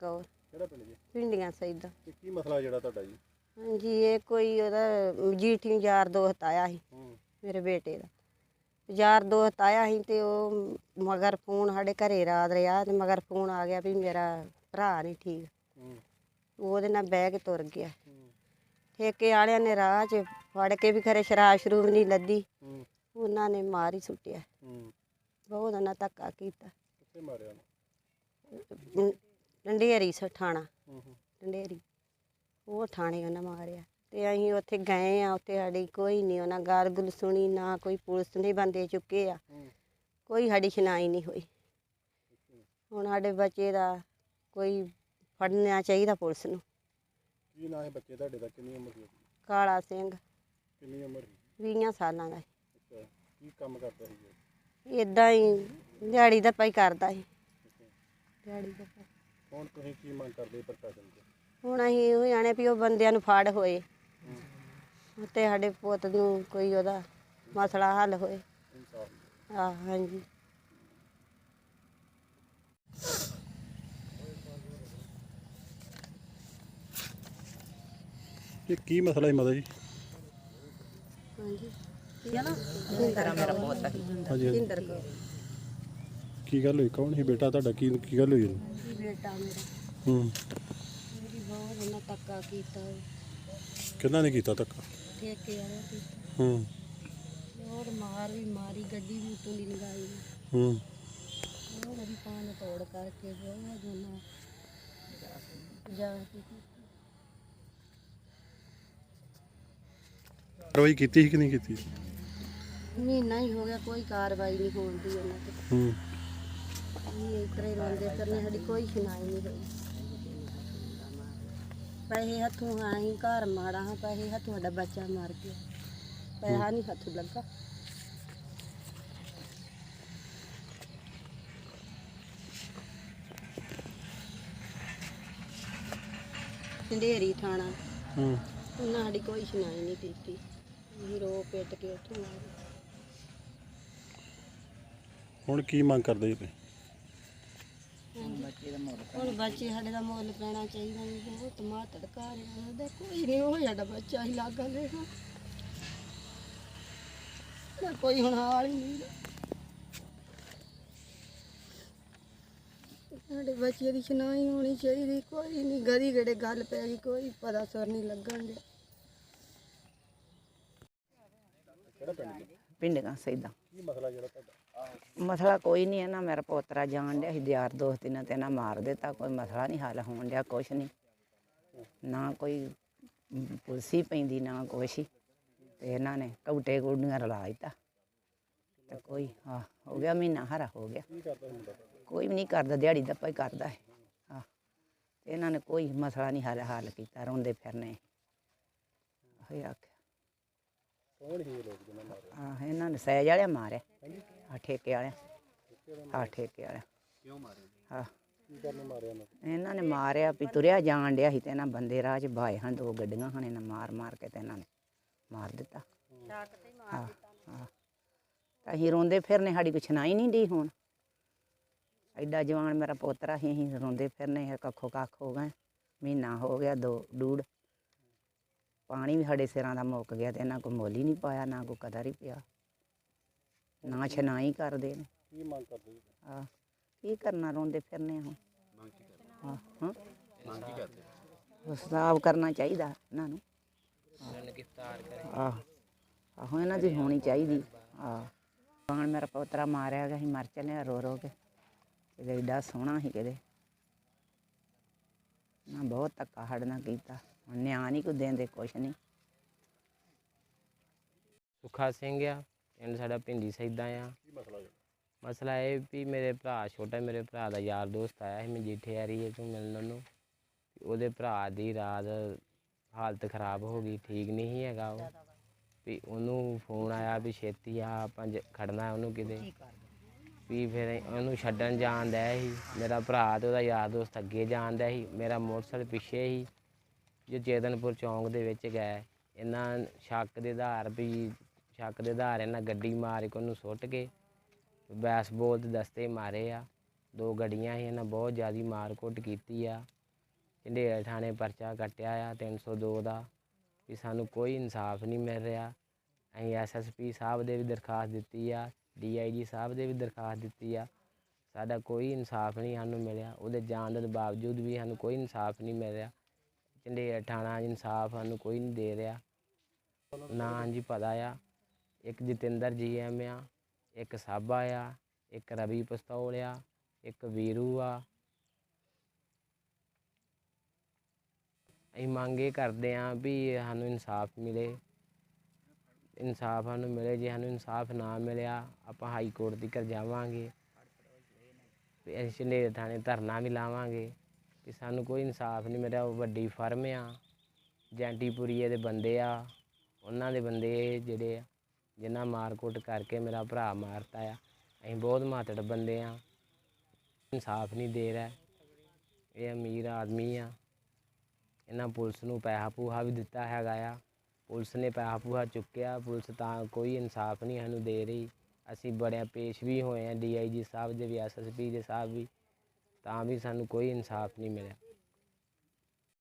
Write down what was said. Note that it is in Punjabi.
ਕੌਰ ਕਿਹੜਾ ਪਿੰਡ ਜੀ? ਪਿੰਡੀਆਂ ਸੈਦਾ ਤੇ ਕੀ ਮਸਲਾ ਜਿਹੜਾ ਤੁਹਾਡਾ ਜੀ? ਹਾਂਜੀ ਇਹ ਕੋਈ ਉਹਦਾ ਮਜੀਠੀ ਯਾਰ ਦੋਸਤ ਆਇਆ ਸੀ ਹੂੰ। ਮੇਰੇ ਬੇਟੇ ਦਾ। ਯਾਰ ਦੋਸਤ ਆਇਆ ਸੀ ਤੇ ਉਹ ਮਗਰ ਫੋਨ ਸਾਡੇ ਘਰੇ ਰਾਤ ਰਿਹਾ ਤੇ ਮਗਰ ਫੋਨ ਆ ਗਿਆ ਵੀ ਮੇਰਾ ਭਰਾ ਨਹੀਂ ਠੀਕ। ਉਹਦੇ ਨਾਲ ਬਹਿ ਕੇ ਤੁਰ ਗਿਆ। ਠੇਕੇ ਵਾਲਿਆਂ ਨੇ ਰਾਹ 'ਚ ਫੜ ਕੇ ਵੀ ਖਰੇ ਸ਼ਰਾਬ ਸ਼ਰੂਬ ਨਹੀਂ ਲੱਦੀ। ਉਹਨਾਂ ਨੇ ਮਾਰ ਹੀ ਸੁੱਟਿਆ। ਬਹੁਤ ਉਹਨਾਂ ਧੱਕਾ ਕੀਤਾ। ਕਿੱਥੇ ਮਾਰਿਆ ਡੰਡੇਰੀ ਸਠਾਣਾ ਡੰਡੇਰੀ। ਉਹ ਥਾਣੇ ਉਹਨਾਂ ਮਾਰਿਆ। ਤੇ ਅਸੀਂ ਉੱਥੇ ਗਏ ਆ ਉੱਥੇ ਸਾਡੀ ਕੋਈ ਨਹੀਂ ਉਹਨਾਂ ਗਾਲ ਗੁਲ ਸੁਣੀ ਨਾ ਕੋਈ ਪੁਲਿਸ ਨੇ ਬੰਦੇ ਚੁੱਕੇ ਆ। ਕੋਈ ਸਾਡੀ ਸੁਣਾਈ ਨਹੀਂ ਹੋਈ। ਹੁਣ ਸਾਡੇ ਬੱਚੇ ਦਾ ਕੋਈ ਫੜਨਾ ਚਾਹੀਦਾ ਪੁਲਿਸ ਨੂੰ। ਕੀ ਨਾਂ ਹੈ ਬੱਚੇ ਤੁਹਾਡੇ ਦਾ? ਕਿੰਨੀ ਉਮਰ? ਕਾਲਾ ਸਿੰਘ। ਕਿੰਨੀ ਉਮਰ ਸੀ? 20 ਸਾਲਾਂ ਦਾ ਅੱਛਾ ਕੀ ਕੰਮ ਕਰਦਾ ਸੀ ਜੀ ਇਦਾਂ ਹੀ ਦਿਹਾੜੀ ਦਾ ਪਾਈ ਕਰਦਾ ਸੀ। ਦਿਹਾੜੀ ਦਾ ਹੁਣ ਤੁਸੀਂ ਕੀ ਮੰਗ ਕਰਦੇ ਪ੍ਰਸ਼ਾਸਨ ਤੋਂ? ਹੁਣ ਅਸੀਂ ਇਹੋ ਜਾਣੇ ਵੀ ਉਹ ਬੰਦਿਆਂ ਨੂੰ ਫੜ ਹੋਏ। ਹੂੰ। ਤੇ ਸਾਡੇ ਪੁੱਤ ਨੂੰ ਕੋਈ ਉਹਦਾ ਮਸਲਾ ਹੱਲ ਹੋਏ। ਇਨਸਾਫ ਆ ਹਾਂਜੀ। ਇਹ ਕੀ ਮਸਲਾ ਹੈ ਮਾਤਾ ਜੀ? ਹਾਂਜੀ। ਮੇਰਾ ਪੁੱਤ ਹਾਂਜੀ ਹਾਂਜੀ। ਇੰਦਰ ਕੋ ਕੀ ਗੱਲ ਹੋਈ? ਕੌਣ ਸੀ ਬੇਟਾ ਤੁਹਾਡਾ? ਕੀ ਕੀ ਗੱਲ ਹੋਈ? ਇਹਨੂੰ? ਬੇਟਾ ਮੇਰਾ। ਹੂੰ। ਮੇਰੀ ਬਹੁਤ ਉਹਨਾਂ ਤੱਕਾ ਕੀਤਾ। ਕਿਹਨਾਂ ਨੇ ਕੀਤਾ ਧੱਕਾ? ਠੇਕੇ ਵਾਲਾ ਕੀਤਾ ਹੂੰ। ਹੋਰ ਮਾਰ ਵੀ ਮਾਰੀ ਗੱਡੀ ਵੀ ਉਤੋਂ ਦੀ ਲਗਾਈ ਹੂੰ। ਉਹ ਮੇਰੀ ਪਾਣ ਤੋੜ ਕਰਕੇ ਬਹੁਤ ਉਹਨਾਂ ਜਾ ਕੇ ਕਾਰਵਾਈ ਕੀਤੀ ਸੀ ਕਿ ਨਹੀਂ ਕੀਤੀ? ਮਹੀਨਾ ਹੀ ਹੋ ਗਿਆ ਕੋਈ ਕਾਰਵਾਈ ਨਹੀਂ ਹੋਣ ਦੀ ਉਹਨਾਂ ਤੇ। ਹੂੰ। ਇਹ ਇਤਰੇ ਰੋਂਦੇ ਕਰਨੇ ਸਾਡੀ ਕੋਈ ਸੁਣਾਈ ਨਹੀਂ ਹੋਈ। ਪੈਸੇ ਹੱਥੋਂ ਆਈ ਘਰ ਮਾੜਾ ਹਾਂ ਪੈਸੇ ਹੱਥੋਂ ਸਾਡਾ ਬੱਚਾ ਮਰ ਗਿਆ। ਪੈਸਾ ਨਹੀਂ ਹੱਥੋਂ ਲੱਗਾ। ਢੰਡੇਰੀ ਥਾਣਾ। ਹੂੰ। ਉਹਨਾਂ ਸਾਡੀ ਕੋਈ ਸੁਣਾਈ ਨਹੀਂ ਕੀਤੀ। ਅਸੀਂ ਰੋ ਪਿੱਟ ਕੇ ਉੱਥੋਂ ਆ ਗਏ ਹੁਣ ਹੁਣ ਕੀ ਮੰਗ ਕਰਦੇ ਜੀ ਤੁਸੀਂ? ਹੁਣ ਬੱਚੇ ਸਾਡੇ ਦਾ ਮੁੱਲ ਪੈਣਾ ਚਾਹੀਦਾ ਜੀ ਬਹੁਤ ਮਾਤੜ ਘਰ ਇਹਨਾਂ ਦਾ ਕੋਈ ਨਹੀਂ ਉਹ ਸਾਡਾ ਬੱਚਾ ਹੀ ਲਾਗਾ ਨਾ ਕੋਈ ਹੁਣ ਹਾਲ ਹੀ ਨਹੀਂ ਸਾਡੇ ਬੱਚੇ ਦੀ ਸੁਣਾਈ ਹੋਣੀ ਚਾਹੀਦੀ ਕੋਈ ਨਹੀਂ ਗਦੀ ਗੜੇ ਗੱਲ ਪੈ ਗਈ ਕੋਈ ਪਤਾ ਸੁਰ ਨਹੀਂ ਲੱਗਣ ਦੇ ਪਿੰਡ ਪਿੰਡੀਆਂ ਸੈਦਾ। ਕੀ ਮਸਲਾ ਜਿਹੜਾ ਤੁਹਾਡਾ? ਮਸਲਾ ਕੋਈ ਨਹੀਂ ਹੈ ਨਾ ਮੇਰਾ ਪੋਤਰਾ ਜਾਣ ਡਿਆ ਸੀ ਯਾਰ ਦੋਸਤ ਇਹਨਾਂ ਤੇ ਨਾ ਮਾਰ ਦਿੱਤਾ ਕੋਈ ਮਸਲਾ ਨਹੀਂ ਹੱਲ ਹੋਣ ਡਿਆ ਕੁਛ ਨਹੀਂ। ਨਾ ਕੋਈ ਪੁਲਿਸ ਹੀ ਪੈਂਦੀ ਨਾ ਕੁਛ ਹੀ। ਤੇ ਇਹਨਾਂ ਨੇ ਕੌਟੇ ਗੁੱਡੀਆਂ ਰਲਾ ਦਿੱਤਾ। ਤੇ ਕੋਈ ਆ ਹੋ ਗਿਆ ਮਹੀਨਾ ਹਰਾ ਹੋ ਗਿਆ। ਕੋਈ ਵੀ ਨਹੀਂ ਕਰਦਾ ਦਿਹਾੜੀ ਦਾ ਭਾਈ ਕਰਦਾ ਹੈ। ਆ ਤੇ ਇਹਨਾਂ ਨੇ ਕੋਈ ਮਸਲਾ ਨਹੀਂ ਹੱਲ ਹੱਲ ਕੀਤਾ ਰੋਂਦੇ ਫਿਰਨੇ। ਆਖਿਆ। ਕੌਣ ਇਹ ਲੋਕ ਜਿਹਨਾਂ ਮਾਰੇ ਆ ਇਹਨਾਂ ਨੇ ਸਹਿਜ ਵਾਲਿਆ ਮਾਰਿਆ। ਆ ਠੇਕੇ ਵਾਲਿਆ। ਆ ਠੇਕੇ ਵਾਲਿਆ। ਕਿਉਂ ਮਾਰੇ ਆ। ਕੀ ਕਰਨੇ ਮਾਰਿਆ ਇਹਨਾਂ ਨੇ ਮਾਰਿਆ ਵੀ ਤੁਰਿਆ ਜਾਣ ਡਿਆ ਸੀ ਤੇ ਇਹਨਾਂ ਬੰਦੇ ਰਾਹ 'ਚ ਬਾਏ ਹਨ ਦੋ ਗੱਡੀਆਂ ਹਨ ਇਹਨਾਂ ਮਾਰ ਮਾਰ ਕੇ ਤੇ ਇਹਨਾਂ ਨੇ ਮਾਰ ਦਿੱਤਾ। ਹਾਂ ਹਾਂ ਤਾਂ ਅਸੀਂ ਰੋਂਦੇ ਫਿਰਨੇ ਸਾਡੀ ਕੁਛ ਨਾ ਹੀ ਨਹੀਂ ਦੀ ਹੁਣ। ਐਡਾ ਜਵਾਨ ਮੇਰਾ ਪੋਤਰਾ ਸੀ ਅਸੀਂ ਰੋਂਦੇ ਫਿਰਨੇ ਕੱਖੋ ਕੱਖ ਹੋ ਗਏ। ਮਹੀਨਾ ਹੋ ਗਿਆ ਦੋ ਡੂੜ। ਪਾਣੀ ਵੀ ਸਾਡੇ ਸਿਰਾਂ ਦਾ ਮੁੱਕ ਗਿਆ ਤੇ ਇਹਨਾਂ ਕੋਈ ਮੁੱਲ ਹੀ ਨਹੀਂ ਪਾਇਆ ਨਾ ਕੋਈ ਕਦਰ ਹੀ ਪਿਆ। ਨਾ ਛਨਾਈ ਕਰਦੇ ਨੇ। ਕੀ ਮੰਗ ਕਰਦੇ ਜੀ? ਆ ਕੀ ਕਰਨਾ ਰੋਂਦੇ ਫਿਰਨੇ ਹੁਣ? ਹਾਂ ਹਾਂ। ਮੰਗ ਕੀ ਕਰਦੇ? ਹਿਸਾਬ ਕਰਨਾ ਚਾਹੀਦਾ ਇਹਨਾਂ ਨੂੰ। ਆਹ ਆਹੋ ਇਹਨਾਂ ਦੀ ਹੋਣੀ ਚਾਹੀਦੀ। ਆ ਹੁਣ ਮੇਰਾ ਪੋਤਰਾ ਮਾਰਿਆ ਗਿਆ ਸੀ ਮਰ ਚੱਲਿਆ ਰੋ ਰੋ ਕੇ। ਕਿਤੇ ਏਡਾ ਸੋਹਣਾ ਸੀ ਕਿਤੇ। ਨਾ ਬਹੁਤ ਧੱਕਾ ਨਾਲ ਕੀਤਾ। ਹੁਣ ਨਿਆਂ ਨਹੀਂ ਕੋਈ ਦੇਂਦੇ ਕੁਛ ਨਹੀਂ ਸੁੱਖਾ ਸਿੰਘ ਆ। ਪਿੰਡ ਸਾਡਾ ਪਿੰਡੀ ਸੈਦਾ ਆ। ਕੀ ਮਸਲਾ ਜੀ ਮਸਲਾ ਇਹ ਵੀ ਮੇਰੇ ਭਰਾ ਛੋਟਾ ਮੇਰੇ ਭਰਾ ਦਾ ਯਾਰ ਦੋਸਤ ਆਇਆ ਸੀ ਮਜੀਠੇ ਏਰੀਏ ਤੋਂ ਮਿਲਣ ਉਹਨੂੰ। ਵੀ ਉਹਦੇ ਭਰਾ ਦੀ ਰਾਤ ਹਾਲਤ ਖਰਾਬ ਹੋ ਗਈ ਠੀਕ ਨਹੀਂ ਸੀ ਹੈਗਾ ਉਹ। ਵੀ ਉਹਨੂੰ ਫੋਨ ਆਇਆ ਵੀ ਛੇਤੀ ਆ ਆਪਾਂ ਜ- ਖੜਨਾ ਉਹਨੂੰ ਕਿਤੇ। ਵੀ ਫਿਰ ਉਹਨੂੰ ਛੱਡਣ ਜਾਣ ਡਿਆ ਸੀ। ਮੇਰਾ ਭਰਾ ਤੇ ਉਹਦਾ ਯਾਰ ਦੋਸਤ ਅੱਗੇ ਜਾਣ ਡਿਆ ਸੀ। ਮੇਰਾ ਮੋਟਰਸਾਈਕਲ ਪਿੱਛੇ ਸੀ। ਜੋ ਚੇਤਨਪੁਰ ਚੌਂਕ ਦੇ ਵਿੱਚ ਗਏ ਇਹਨਾਂ ਸ਼ੱਕ ਦੇ ਆਧਾਰ ਵੀ ਸ਼ੱਕ ਦੇ ਆਧਾਰ ਇਹਨਾਂ ਗੱਡੀ ਮਾਰ ਕੇ ਉਹਨੂੰ ਸੁੱਟ ਕੇ ਬੈਸਬਾਲ ਦੇ ਦਸਤੇ ਮਾਰੇ ਆ। ਦੋ ਗੱਡੀਆਂ ਸੀ ਇਹਨਾਂ ਬਹੁਤ ਜ਼ਿਆਦੀ ਮਾਰ-ਕੁੱਟ ਕੀਤੀ ਆ। ਝੰਡੇਰ ਥਾਣੇ ਪਰਚਾ ਕੱਟਿਆ ਆ 302 ਦਾ ਵੀ ਸਾਨੂੰ ਕੋਈ ਇਨਸਾਫ ਨਹੀਂ ਮਿਲ ਰਿਹਾ। ਅਸੀਂ ਐਸਐਸਪੀ ਸਾਹਿਬ ਦੇ ਵੀ ਦਰਖਾਸਤ ਦਿੱਤੀ ਆ ਡੀਆਈਜੀ ਸਾਹਿਬ ਦੇ ਵੀ ਦਰਖਾਸਤ ਦਿੱਤੀ ਆ। ਸਾਡਾ ਕੋਈ ਇਨਸਾਫ ਨਹੀਂ ਸਾਨੂੰ ਮਿਲਿਆ। ਉਹਦੇ ਜਾਣ ਦੇ ਬਾਵਜੂਦ ਵੀ ਸਾਨੂੰ ਕੋਈ ਇਨਸਾਫ ਨਹੀਂ ਮਿਲ ਰਿਹਾ। ਝੰਡੇਰ ਥਾਣਾ ਇਨਸਾਫ ਸਾਨੂੰ ਕੋਈ ਨਹੀਂ ਦੇ ਰਿਹਾ। ਨਾ ਹਾਂਜੀ ਪਤਾ ਆ। ਇੱਕ ਜਤਿੰਦਰ ਜੀ ਐਮ ਆ, ਇੱਕ ਸਾਬਾ ਆ, ਇੱਕ ਰਵੀ ਪਿਸਤੌਲ ਆ, ਇੱਕ ਵੀਰੂ ਆ। ਅਸੀਂ ਮੰਗੇ ਕਰਦੇ ਆ ਵੀ ਸਾਨੂੰ ਇਨਸਾਫ ਮਿਲੇ। ਇਨਸਾਫ ਸਾਨੂੰ ਮਿਲੇ, ਜੇ ਸਾਨੂੰ ਇਨਸਾਫ ਨਾ ਮਿਲਿਆ, ਆਪਾਂ ਹਾਈ ਕੋਰਟ ਤੱਕ ਜਾਵਾਂਗੇ। ਵੀ ਅਸੀਂ ਝੰਡੇਰ ਥਾਣੇ ਧਰਨਾ ਵੀ ਲਾਵਾਂਗੇ ਕਿ ਸਾਨੂੰ ਕੋਈ ਇਨਸਾਫ ਨਹੀਂ ਮਿਲਿਆ। ਉਹ ਵੱਡੀ ਫਰਮ ਆ, ਜੈਂਟੀਪੁਰੀਏ ਦੇ ਬੰਦੇ ਆ, ਉਹਨਾਂ ਦੇ ਬੰਦੇ ਜਿਹੜੇ ਆ। ਜਿਨ੍ਹਾਂ ਮਾਰਕੁੱਟ ਕਰਕੇ ਮੇਰਾ ਭਰਾ ਮਾਰਤਾ ਆ, ਅਸੀਂ ਬਹੁਤ ਮਾਤੜ ਬੰਦੇ ਆ। ਇਨਸਾਫ ਨਹੀਂ ਦੇ ਰਿਹਾ। ਇਹ ਅਮੀਰ ਆਦਮੀ ਆ। ਇਹਨਾਂ ਪੁਲਿਸ ਨੂੰ ਪੈਸਾ ਪੂਹਾ ਵੀ ਦਿੱਤਾ ਹੈਗਾ ਆ। ਪੁਲਿਸ ਨੇ ਪੈਸਾ ਪੂਹਾ ਚੁੱਕਿਆ। ਪੁਲਿਸ ਤਾਂ ਕੋਈ ਇਨਸਾਫ ਨਹੀਂ ਸਾਨੂੰ ਦੇ ਰਹੀ। ਅਸੀਂ ਬੜਿਆ ਪੇਸ਼ ਵੀ ਹੋਏ ਆ ਡੀਆਈਜੀ ਸਾਹਿਬ ਦੇ ਵੀ ਐਸਐਸਪੀ ਦੇ ਸਾਹਿਬ ਵੀ, ਤਾਂ ਵੀ ਸਾਨੂੰ ਕੋਈ ਇਨਸਾਫ ਨਹੀਂ ਮਿਲਿਆ।